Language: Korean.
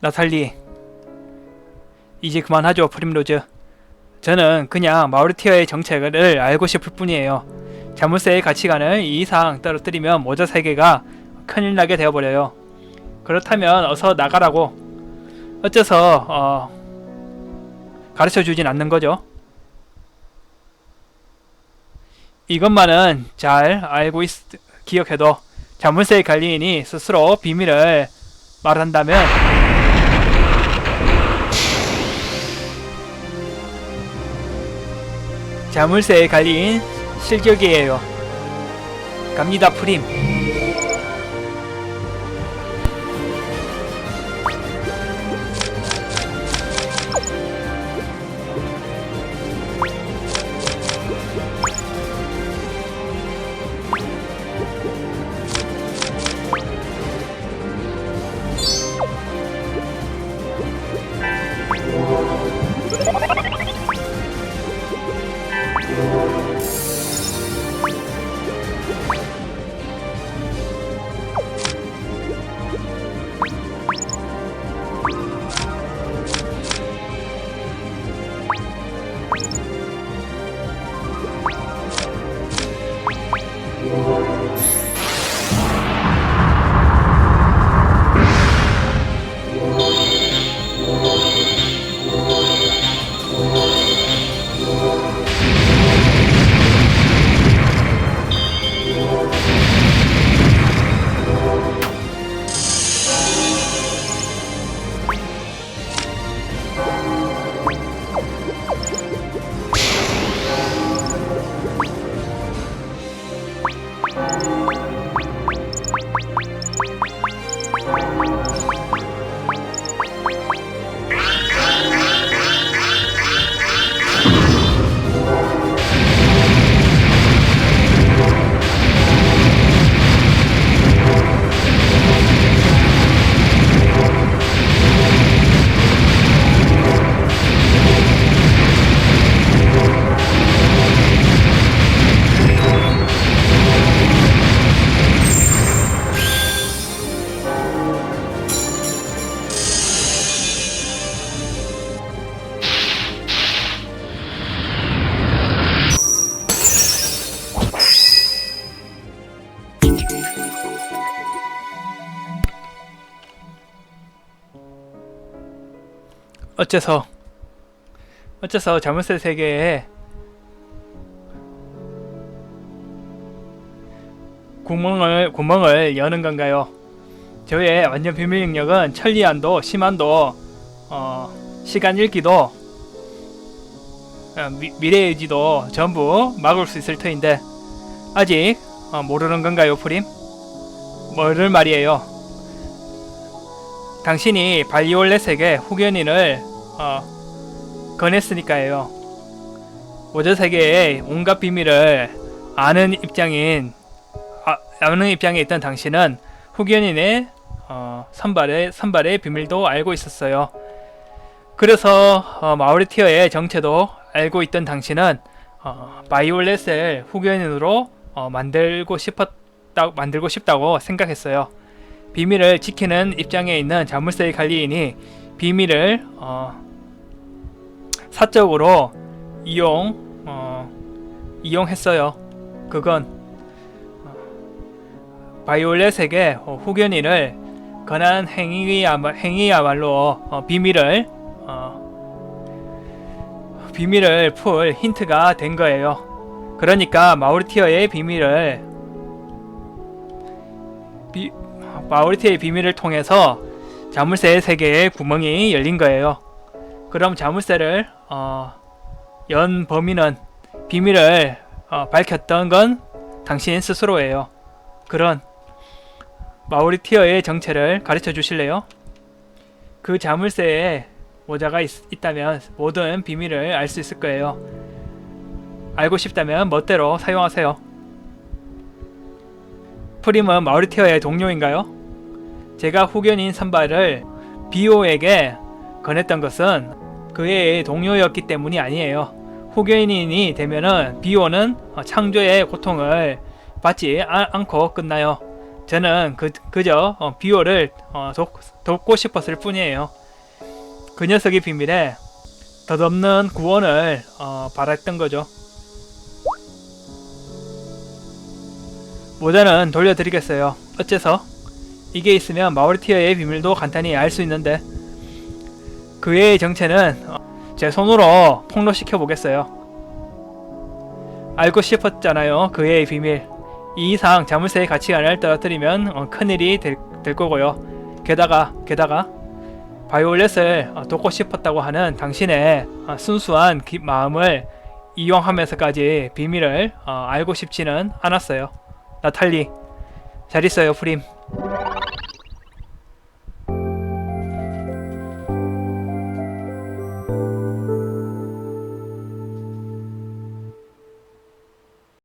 나탈리. 이제 그만하죠 프림로즈. 저는 그냥 마우리티어의 정책을 알고 싶을 뿐이에요. 자물쇠의 가치관을 이 이상 떨어뜨리면 모자 세계가 큰일 나게 되어버려요. 그렇다면 어서 나가라고. 어째서 어, 가르쳐 주진 않는 거죠? 이것만은 잘 알고 있, 기억해도 자물쇠의 관리인이 스스로 비밀을 말한다면 자물쇠의 관리인 실격이에요. 갑니다 프림. 어째서 어째서 자물쇠 세계에 구멍을 구멍을 여는 건가요? 저의 완전 비밀 능력은 천리안도 심한도 어, 시간 읽기도 어, 미, 미래 의지도 전부 막을 수 있을 터인데 아직 어, 모르는 건가요, 프림? 뭐를 말이에요? 당신이 발리올렛에게 후견인을 어, 건했으니까요. 모자 세계의 온갖 비밀을 아는 입장인 아, 아는 입장에 있던 당신은 후견인의 어, 선발의 선발의 비밀도 알고 있었어요. 그래서 어, 마우리티어의 정체도 알고 있던 당신은 어, 바이올렛을 후견인으로 어, 만들고 싶었다 만들고 싶다고 생각했어요. 비밀을 지키는 입장에 있는 자물쇠의 관리인이 비밀을 어, 사적으로 이용 어, 이용했어요. 그건 어, 바이올렛에게 어, 후견인을 권한 행위야말, 행위야말로 어, 비밀을 어, 비밀을 풀 힌트가 된 거예요. 그러니까 마우리티어의 비밀을 비, 마우리티의 비밀을 통해서 자물쇠의 세계에 구멍이 열린 거예요. 그럼 자물쇠를 어, 연 범인은 비밀을 어, 밝혔던 건 당신 스스로예요. 그런 마우리티어의 정체를 가르쳐 주실래요? 그 자물쇠에 모자가 있, 있다면 모든 비밀을 알 수 있을 거예요. 알고 싶다면 멋대로 사용하세요. 프림은 마우리티어의 동료인가요? 제가 후견인 선발을 비오에게 건했던 것은 그의 동료였기 때문이 아니에요. 후견인이 되면은 비오는 창조의 고통을 받지 아- 않고 끝나요. 저는 그, 그저 어, 비오를 어, 돕, 돕고 싶었을 뿐이에요. 그 녀석의 비밀에 덧없는 구원을 어, 바랐던 거죠. 모자는 돌려드리겠어요. 어째서? 이게 있으면 마우리티어의 비밀도 간단히 알 수 있는데 그의 정체는 어, 제 손으로 폭로시켜 보겠어요. 알고 싶었잖아요. 그의 비밀. 이 이상 자물쇠의 가치관을 떨어뜨리면 어, 큰일이 될, 될 거고요. 게다가 게다가 바이올렛을 어, 돕고 싶었다고 하는 당신의 어, 순수한 기- 마음을 이용하면서까지 비밀을 어, 알고 싶지는 않았어요. 나탈리 잘 있어요, 프림.